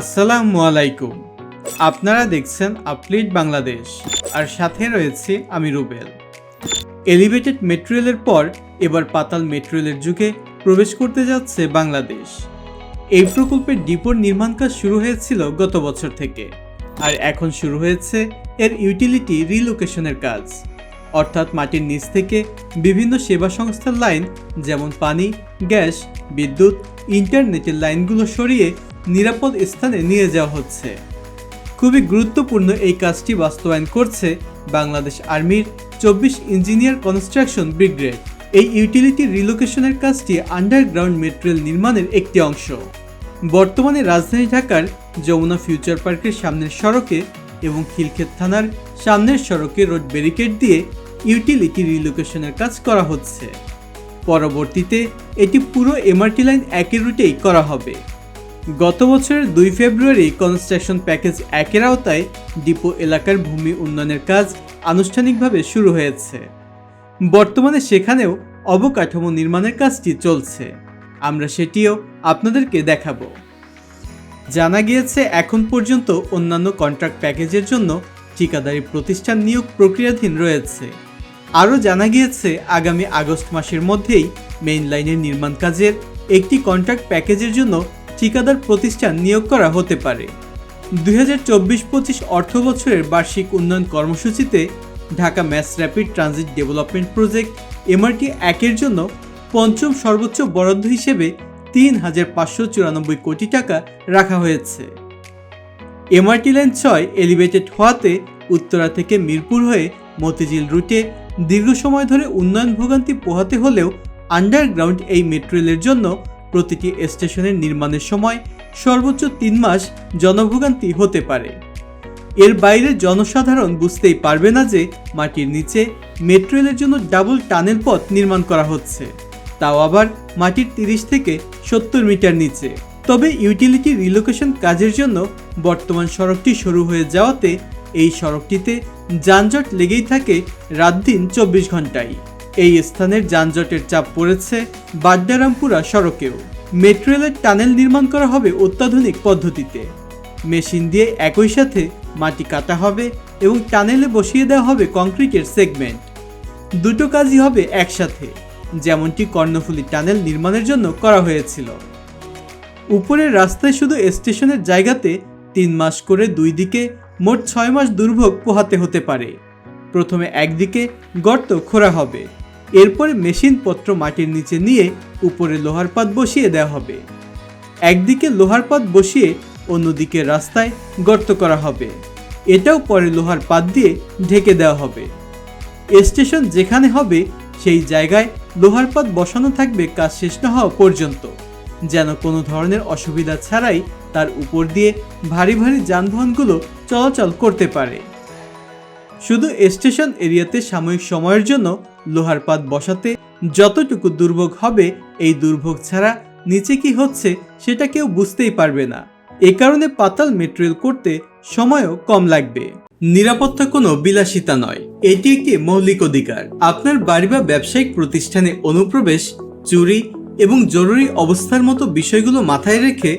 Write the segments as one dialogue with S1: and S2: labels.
S1: আসসালামু আলাইকুম। আপনারা দেখছেন আপলিট বাংলাদেশ, আর সাথে রয়েছে আমি রুবেল। এলিভেটেড মেট্রোয়েলের পর এবার পাতাল মেট্রোয়েলের যুগে প্রবেশ করতে যাচ্ছে বাংলাদেশ। এই প্রকল্পের ডিপোর নির্মাণ কাজ শুরু হয়েছিল গত বছর থেকে, আর এখন শুরু হয়েছে এর ইউটিলিটি রিলোকেশনের কাজ। অর্থাৎ মাটির নিচ থেকে বিভিন্ন সেবা সংস্থার লাইন, যেমন পানি, গ্যাস, বিদ্যুৎ, ইন্টারনেটের লাইনগুলো সরিয়ে নিরাপদ স্থানে নিয়ে যাওয়া হচ্ছে। খুবই গুরুত্বপূর্ণ এই কাজটি বাস্তবায়ন করছে বাংলাদেশ আর্মির চব্বিশ ইঞ্জিনিয়ার কনস্ট্রাকশন ব্রিগেড। এই ইউটিলিটি রিলোকেশনের কাজটি আন্ডারগ্রাউন্ড মেট্রেল নির্মাণের একটি অংশ। বর্তমানে রাজধানী ঢাকার যমুনা ফিউচার পার্কের সামনের সড়কে এবং খিলক্ষেত থানার সামনের সড়কে রোড ব্যারিকেড দিয়ে ইউটিলিটি রিলোকেশনের কাজ করা হচ্ছে। পরবর্তীতে এটি পুরো এমআরটি লাইন একই রুটেই করা হবে। গত বছরের দুই ফেব্রুয়ারি কনস্ট্রাকশন প্যাকেজ একের আওতায় ডিপো এলাকার ভূমি উন্নয়নের কাজ আনুষ্ঠানিকভাবে শুরু হয়েছে। বর্তমানে সেখানেও অবকাঠামো নির্মাণের কাজটি চলছে। আমরা সেটিও আপনাদেরকে দেখাবো। জানা গিয়েছে, এখন পর্যন্ত অন্যান্য কন্ট্রাক্ট প্যাকেজের জন্য ঠিকাদারি প্রতিষ্ঠান নিয়োগ প্রক্রিয়াধীন রয়েছে। আরও জানা গিয়েছে, আগামী আগস্ট মাসের মধ্যেই মেইন লাইনের নির্মাণ কাজের একটি কন্ট্রাক্ট প্যাকেজের জন্য ঠিকাদার প্রতিষ্ঠান নিয়োগ করা হতে পারে। দুই হাজার চব্বিশ পঁচিশ অর্থ বছরের বার্ষিক উন্নয়ন কর্মসূচিতে Dhaka mass rapid transit development project MRT একের জন্য পঞ্চম সর্বোচ্চ বরাদ্দ হিসেবে তিন হাজার পাঁচশো চুরানব্বই কোটি টাকা রাখা হয়েছে। এমআরটি লাইন ছয় এলিভেটেড হওয়াতে উত্তরা থেকে মিরপুর হয়ে মতিঝিল রুটে দীর্ঘ সময় ধরে উন্নয়ন ভোগান্তি পোহাতে হলেও আন্ডারগ্রাউন্ড এই মেট্রো রেলের জন্য প্রতিটি স্টেশনের নির্মাণের সময় সর্বোচ্চ তিন মাস জনভোগান্তি হতে পারে। এর বাইরে জনসাধারণ বুঝতেই পারবে না যে মাটির নিচে মেট্রো রেলের জন্য ডাবল টানেল পথ নির্মাণ করা হচ্ছে। তাও আবার মাটির তিরিশ থেকে সত্তর মিটার নিচে। তবে ইউটিলিটি রিলোকেশন কাজের জন্য বর্তমান সড়কটি শুরু হয়ে যাওয়াতে এই সড়কটিতে যানজট লেগেই থাকে রাত দিন চব্বিশ ঘন্টায় এই স্থানের যানজটের চাপ পড়েছে বাড্ডারামপুরা সড়কেও। মেট্রো রেলের টানেল নির্মাণ করা হবে অত্যাধুনিক পদ্ধতিতে। মেশিন দিয়ে একই সাথে মাটি কাটা হবে এবং টানেলে বসিয়ে দেওয়া হবে কংক্রিটের সেগমেন্ট। দুটো কাজই হবে একসাথে, যেমনটি কর্ণফুলী টানেল নির্মাণের জন্য করা হয়েছিল। উপরের রাস্তায় শুধু স্টেশনের জায়গাতে তিন মাস করে দুই দিকে মোট ছয় মাস দুর্ভোগ পোহাতে হতে পারে। প্রথমে একদিকে গর্ত খোঁড়া হবে। এরপরে মেশিনপত্র মাটির নিচে নিয়ে উপরে লোহার পাত বসিয়ে দেওয়া হবে। একদিকে লোহার পাত বসিয়ে অন্যদিকে রাস্তায় গর্ত করা হবে। এটাও পরে লোহার পাত দিয়ে ঢেকে দেওয়া হবে। স্টেশন যেখানে হবে, সেই জায়গায় লোহার পাত বসানো থাকবে কাজ শেষ না হওয়া পর্যন্ত। যেন কোনো ধরনের অসুবিধা ছাড়াই তার উপর দিয়ে ভারী ভারী যানবাহনগুলো চলাচল করতে পারে। শুধু স্টেশন এরিয়াতে সাময়িক সময়ের জন্য লোহার পাত বসাতে যতটুকু দুর্ভোগ হবে, এই দুর্ভোগ ছাড়া নিচে কি হচ্ছে সেটা কেউ বুঝতেই পারবে না। এ কারণে পাতাল মেট্রেল করতে সময়ও কম লাগবে। নিরাপত্তা কোনো বিলাসিতা নয়। এটি একটি মৌলিক অধিকার। আপনার বাড়ি বা ব্যবসায়িক প্রতিষ্ঠানে অনুপ্রবেশ, চুরি এবং জরুরি অবস্থার মতো বিষয়গুলো মাথায় রেখে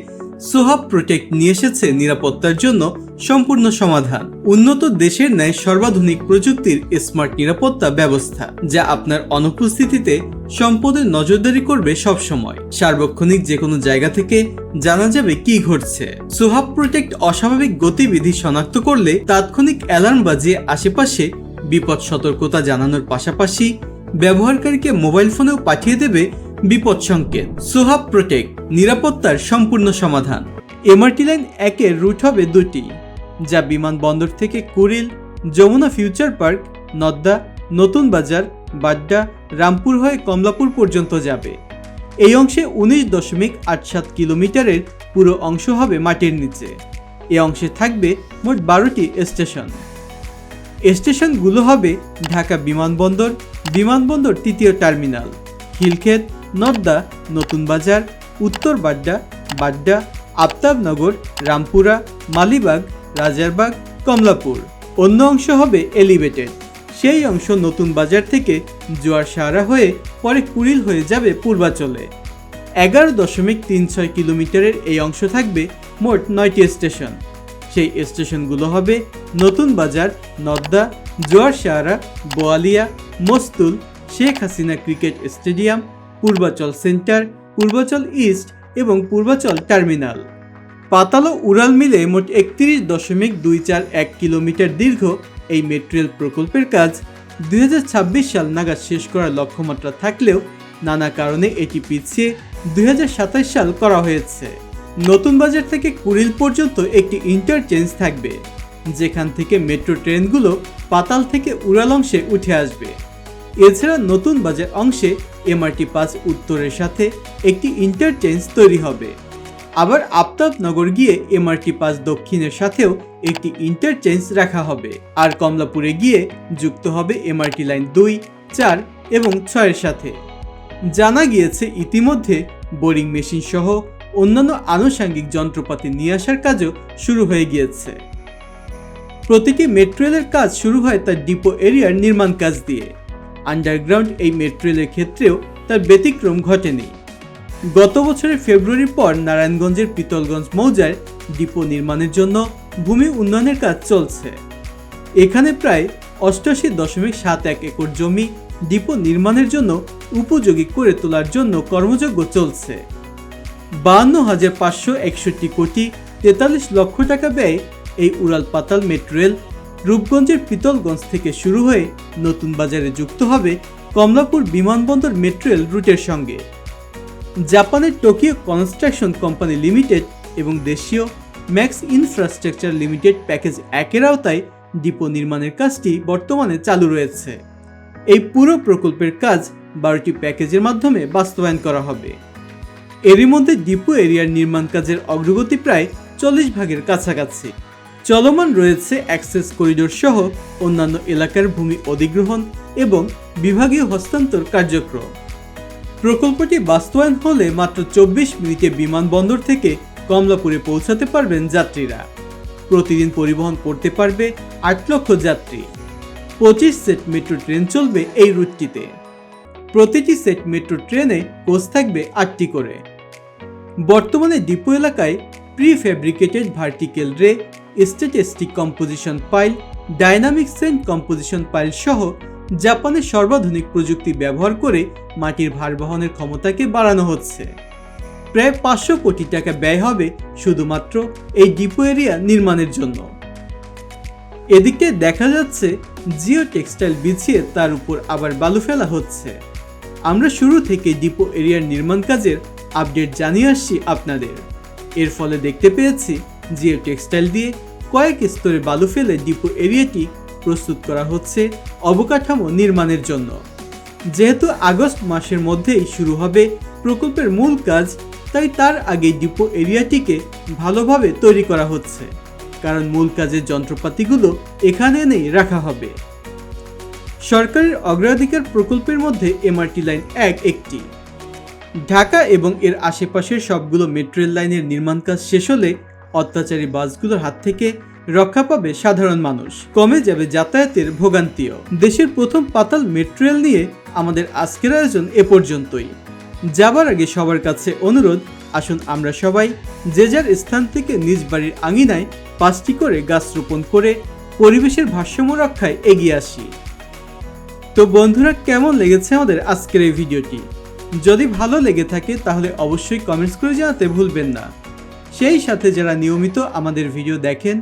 S1: সোহাব প্রোটেক্ট নিয়ে এসেছে নিরাপত্তার জন্য সম্পূর্ণ সমাধান। উন্নত দেশের ন্যায় সর্বাধুনিক প্রযুক্তির স্মার্ট নিরাপত্তা ব্যবস্থা, যা আপনার অনুপস্থিতিতে সম্পদের নজরদারি করবে সবসময়। সার্বক্ষণিক যে কোনো জায়গা থেকে জানা যাবে কি ঘটছে। সোহাব প্রোটেক্ট অস্বাভাবিক গতিবিধি শনাক্ত করলে তাৎক্ষণিক অ্যালার্ম বাজিয়ে আশেপাশে বিপদ সতর্কতা জানানোর পাশাপাশি ব্যবহারকারীকে মোবাইল ফোনেও পাঠিয়ে দেবে বিপদ সংকেত। সোহাব প্রোটেক্ট নিরাপত্তার সম্পূর্ণ সমাধান। এমআরটি লাইন একের রুট হবে দুটি। যা বিমানবন্দর থেকে কুড়িল, যমুনা ফিউচার পার্ক, নদ্দা, নতুন বাজার, বাড্ডা, রামপুর হয়ে কমলাপুর পর্যন্ত যাবে। এই অংশে উনিশ দশমিক আট সাত কিলোমিটারের পুরো অংশ হবে মাটির নিচে। এ অংশে থাকবে মোট বারোটি স্টেশন। স্টেশনগুলো হবে ঢাকা বিমানবন্দর বিমানবন্দর তৃতীয় টার্মিনাল হিলক্ষেত নদ্দা, নতুন বাজার, উত্তর বাড্ডা বাড্ডা, আফতাবনগর, রামপুরা, মালিবাগ রাজারবাগ, কমলাপুর। অন্য অংশ হবে এলিভেটেড। সেই অংশ নতুন বাজার থেকে জোয়ার সাহারা হয়ে পরে কুড়িল হয়ে যাবে পূর্বাচলে। এগারো দশমিক তিন ছয় কিলোমিটারের এই অংশ থাকবে মোট নয়টি স্টেশন। সেই স্টেশনগুলো হবে Natun Bazar, Nadda, Joar Sahara Boalia, Mastul, Sheikh Hasina cricket stadium, Purbachal centre, Purbachal east এবং পূর্বাচল টার্মিনাল। পাতাল উড়াল মিলে মোট একত্রিশ দশমিক দুই চার এক কিলোমিটার দীর্ঘ এই মেট্রেল প্রকল্পের কাজ দুই হাজার ছাব্বিশ সাল নাগাদ শেষ করার লক্ষ্যমাত্রা থাকলেও নানা কারণে এটি পিছিয়ে দুই হাজার সাতাশ সাল করা হয়েছে। নতুন বাজার থেকে কুড়িল পর্যন্ত একটি ইন্টারচেঞ্জ থাকবে, যেখান থেকে মেট্রো ট্রেনগুলো পাতাল থেকে উড়াল অংশে উঠে আসবে। এছাড়া নতুন বাজার অংশে এমআরটি পাস উত্তরের সাথে একটি ইন্টারচেঞ্জ তৈরি হবে। আবার আফতাবনগর গিয়ে এমআরটি পাস দক্ষিণের সাথেও একটি ইন্টারচেঞ্জ রাখা হবে। আর কমলাপুরে গিয়ে যুক্ত হবে এমআরটি লাইন দুই, চার এবং ছয়ের সাথে। জানা গিয়েছে, ইতিমধ্যে বোরিং মেশিন সহ অন্যান্য আনুষাঙ্গিক যন্ত্রপাতি নিয়ে আসার কাজও শুরু হয়ে গিয়েছে। প্রতিটি মেট্রো রেলের কাজ শুরু হয় তার ডিপো এরিয়ার নির্মাণ কাজ দিয়ে। আন্ডারগ্রাউন্ড এই মেট্রো রেলের ক্ষেত্রেও তার ব্যতিক্রম ঘটেনি। গত বছরের ফেব্রুয়ারির পর নারায়ণগঞ্জের পিতলগঞ্জ মৌজায় ডিপো নির্মাণের জন্য ভূমি উন্নয়নের কাজ চলছে। এখানে প্রায় অষ্টাশি দশমিক সাত এক একর জমি ডিপো নির্মাণের জন্য উপযোগী করে তোলার জন্য কর্মযজ্ঞ চলছে। বাহান্ন হাজার পাঁচশো একষট্টি কোটি তেতাল্লিশ লক্ষ টাকা ব্যয় এই উড়াল পাতাল মেট্রো রেল রূপগঞ্জের পিতলগঞ্জ থেকে শুরু হয়ে নতুন বাজারে যুক্ত হবে কমলাপুর বিমানবন্দর মেট্রো রেল রুটের সঙ্গে। জাপানের টোকিও কনস্ট্রাকশন কোম্পানি লিমিটেড এবং দেশীয় ম্যাক্স ইনফ্রাস্ট্রাকচার লিমিটেড প্যাকেজ একের আওতায় ডিপো নির্মাণের কাজটি বর্তমানে চালু রয়েছে। এই পুরো প্রকল্পের কাজ বারোটি প্যাকেজের মাধ্যমে বাস্তবায়ন করা হবে। এরই মধ্যে ডিপো এরিয়ার নির্মাণ কাজের অগ্রগতি প্রায় চল্লিশ ভাগের কাছাকাছি। চলমান রয়েছে অ্যাক্সেস করিডোর সহ অন্যান্য এলাকার ভূমি অধিগ্রহণ এবং বিভাগীয় হস্তান্তর কার্যক্রম। প্রকল্পটি বাস্তবায়ন হলে মাত্র চব্বিশ মিনিটে বিমানবন্দর থেকে কমলাপুরে পৌঁছাতে পারবেন যাত্রীরা। প্রতিদিন পরিবহন করতে পারবে আট লক্ষ যাত্রী। পঁচিশ সেট মেট্রো ট্রেন চলবে এই রুটটিতে। প্রতিটি সেট মেট্রো ট্রেনে কোচ থাকবে আটটি করে। বর্তমানে ডিপো এলাকায় প্রি ফ্যাব্রিকেটেড ভার্টিক্যাল রে statistic composition pile dynamic sand composition pile সহ জাপানের সর্বাধুনিক প্রযুক্তি ব্যবহার করে মাটির ভার বহনের ক্ষমতাকে বাড়ানো হচ্ছে। প্রায় পাঁচশো কোটি টাকা ব্যয় হবে শুধুমাত্র এই ডিপো এরিয়া নির্মাণের জন্য। এদিকে দেখা যাচ্ছে জিও টেক্সটাইল বিছিয়ে তার উপর আবার বালু ফেলা হচ্ছে। আমরা শুরু থেকে ডিপো এরিয়ার নির্মাণ কাজের আপডেট জানিয়ে আসছি আপনাদের। এর ফলে দেখতে পেয়েছি জিও টেক্সটাইল দিয়ে কয়েক স্তরে বালু ফেলে ডিপো এরিয়াটি প্রস্তুত করা হচ্ছে অবকাঠামো নির্মাণের জন্য। যেহেতু আগস্ট মাসের মধ্যেই শুরু হবে প্রকল্পের মূল কাজ, তাই তার আগে ডিপো এরিয়াটিকে ভালোভাবে তৈরি করা হচ্ছে, কারণ মূল কাজের যন্ত্রপাতিগুলো এখানে এনেই রাখা হবে। সরকারের অগ্রাধিকার প্রকল্পের মধ্যে এমআরটি লাইন এক একটি। ঢাকা এবং এর আশেপাশের সবগুলো মেট্রো লাইনের নির্মাণ কাজ শেষ হলে অত্যাচারী বাসগুলোর হাত থেকে রক্ষা পাবে সাধারণ মানুষ। কমে যাবে যাতায়াতের ভোগান্তিও। দেশের প্রথম পাতাল মেট্রো নিয়ে আমাদের আজকের আয়োজন এ পর্যন্তই। যাবার আগে সবার কাছে অনুরোধ, আসুন আমরা সবাই যে যার স্থান থেকে নিজ বাড়ির আঙিনায় পাঁচটি করে গাছ রোপণ করে পরিবেশের ভারসাম্য রক্ষায় এগিয়ে আসি। তো বন্ধুরা, কেমন লেগেছে আমাদের আজকের এই ভিডিওটি? যদি ভালো লেগে থাকে তাহলে অবশ্যই কমেন্টস করে জানাতে ভুলবেন না। সেই সাথে যারা নিয়মিত আমাদের ভিডিও দেখেন